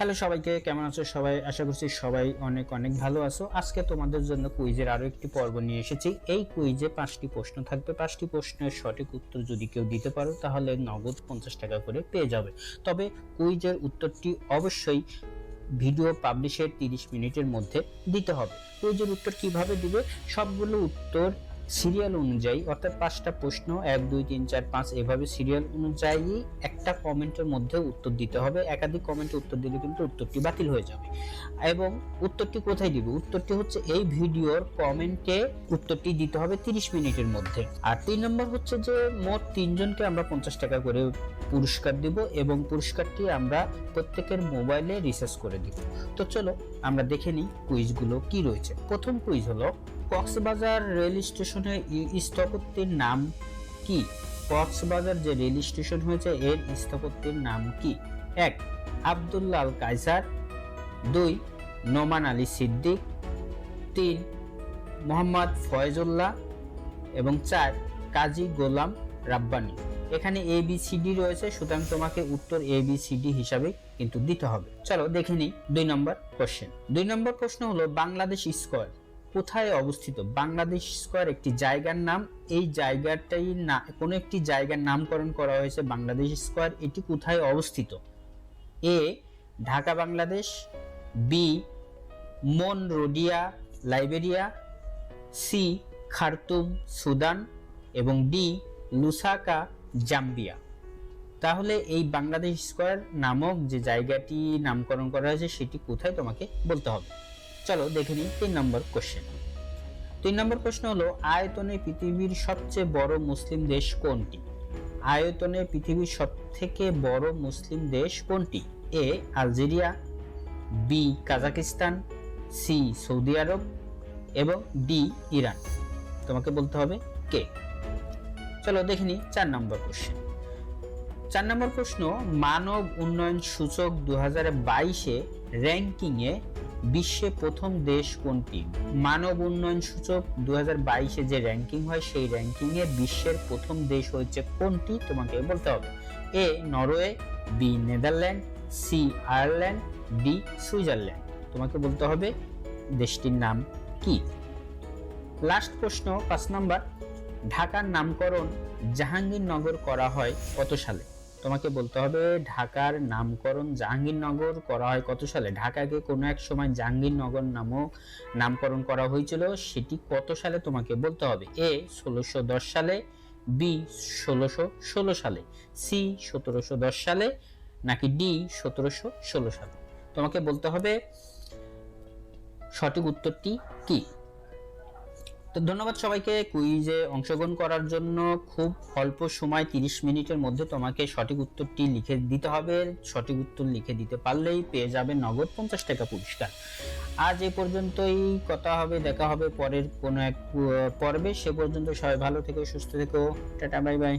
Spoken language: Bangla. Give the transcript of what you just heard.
হ্যালো সবাইকে, কেমন আছো সবাই? আশা করছি সবাই অনেক অনেক ভালো আছো। আজকে তোমাদের জন্য কুইজের আরও একটি পর্ব নিয়ে এসেছি। এই কুইজে পাঁচটি প্রশ্ন থাকবে। পাঁচটি প্রশ্নের সঠিক উত্তর যদি কেউ দিতে পারো, তাহলে নগদ পঞ্চাশ টাকা করে পেয়ে যাবে। তবে কুইজের উত্তরটি অবশ্যই ভিডিও পাবলিশের তিরিশ মিনিটের মধ্যে দিতে হবে। কুইজের উত্তর কীভাবে দিবে? সবগুলো উত্তর সিরিয়াল অনুযায়ী, অর্থাৎ পাঁচটা প্রশ্ন, এক, দুই, তিন, চার, পাঁচ, এভাবে সিরিয়াল অনুযায়ী একটা কমেন্টের মধ্যে উত্তর দিতে হবে। একাধিক কমেন্টে উত্তর দিলে কিন্তু উত্তরটি বাতিল হয়ে যাবে। এবং উত্তরটি কোথায় দিবে? উত্তরটি হচ্ছে এই ভিডিওর কমেন্টে উত্তরটি দিতে হবে তিরিশ মিনিটের মধ্যে। আর তিন নম্বর হচ্ছে যে, মোট তিনজনকে আমরা পঞ্চাশ টাকা করে পুরস্কার দিব এবং পুরস্কারটি আমরা প্রত্যেকের মোবাইলে রিসার্চ করে দিব। তো চলো আমরা দেখে নিই কুইজগুলো কি রয়েছে। প্রথম কুইজ হলো কক্সবাজার রেল স্টেশনের স্থপতির নাম কি? কক্সবাজার যে রেল স্টেশন হয়েছে, এর স্থপতির নাম কি? এক, আব্দুল্লাল কাইসার দুই, নোমান আলী সিদ্দিক। তিন, মোহাম্মদ ফয়জুল্লাহ। এবং চার, কাজী গোলাম রাব্বানি। এখানে এ বি সি ডি রয়েছে, সুতরাং তোমাকে উত্তর এ বি সি ডি হিসাবে কিন্তু দিতে হবে। চলো দেখে নিই দুই নম্বর কোশ্চেন দুই নম্বর প্রশ্ন হলো, বাংলাদেশ স্কোয়ার। কোথায় অবস্থিত? বাংলাদেশ স্কোয়ার একটি জায়গার নাম। এই জায়গাটাই না, কোনো একটি জায়গার নামকরণ করা হয়েছে বাংলাদেশ স্কোয়ার। এটি কোথায় অবস্থিত? এ, Dhaka, Bangladesh. B Monrovia Liberia. C, Khartoum, Sudan. এবং ডি, লুসাকা, জাম্বিয়া। তাহলে এই বাংলাদেশ স্কোয়ার নামক যে জায়গাটি নামকরণ করা হয়েছে, সেটি কোথায় তোমাকে বলতে হবে? চলো দেখে নিই তিন নম্বর কোশ্চেন তিন নম্বর প্রশ্ন হলো, আয়তনে পৃথিবীর সবচেয়ে বড় মুসলিম দেশ কোনটি? আয়তনে পৃথিবীর সব থেকে বড় মুসলিম দেশ কোনটি? A, Algeria, B, Kazakhstan, C, Saudi Arab, এবং ডি, ইরান। তোমাকে বলতে হবে কে? চলো দেখে নিই চার নম্বর কোশ্চেন চার নম্বর প্রশ্ন, মানব উন্নয়ন সূচক দু হাজার বাইশে র্যাঙ্কিংয়ে বিশ্বে প্রথম দেশ কোনটি? মানব উন্নয়ন সূচক দু বাইশে যে র্যাঙ্কিং হয়, সেই র্যাঙ্কিংয়ে বিশ্বের প্রথম দেশ হচ্ছে কোনটি? তোমাকে বলতে হবে। A, Norway, B, Netherland, C, Ireland, D, Switzerland. তোমাকে বলতে হবে দেশটির নাম কি? লাস্ট প্রশ্ন, পাঁচ নাম্বার। ঢাকার নামকরণ জাহাঙ্গীরনগর করা হয় কত সালে? তোমাকে বলতে হবে, ঢাকার নামকরণ জাহাঙ্গীরনগর করা হয় কত সালে? ঢাকাকে কোনো এক সময় জাহাঙ্গীরনগর নামক নামকরণ করা হয়েছিল, সেটি কত সালে তোমাকে বলতে হবে? এ, ষোলোশো দশ সালে, বি, ষোলোশো ষোলো সালে, সি, সতেরোশো দশ সালে, নাকি ডি, সতেরোশো ষোলো সালে? তোমাকে বলতে হবে সঠিক উত্তরটি কি? তো ধন্যবাদ সবাইকে। কুইজে অংশগ্রহণ করার জন্য খুব অল্প সময়, তিরিশ মিনিটের মধ্যে তোমাকে সঠিক উত্তরটি লিখে দিতে হবে। সঠিক উত্তর লিখে দিতে পারলেই পেয়ে যাবে নগদ পঞ্চাশ টাকা পুরস্কার। আজ এ পর্যন্তই। কথা হবে, দেখা হবে পরের কোনো এক পর্বে। সে পর্যন্ত সবাই ভালো থেকো, সুস্থ থেকো। Tata, bye bye.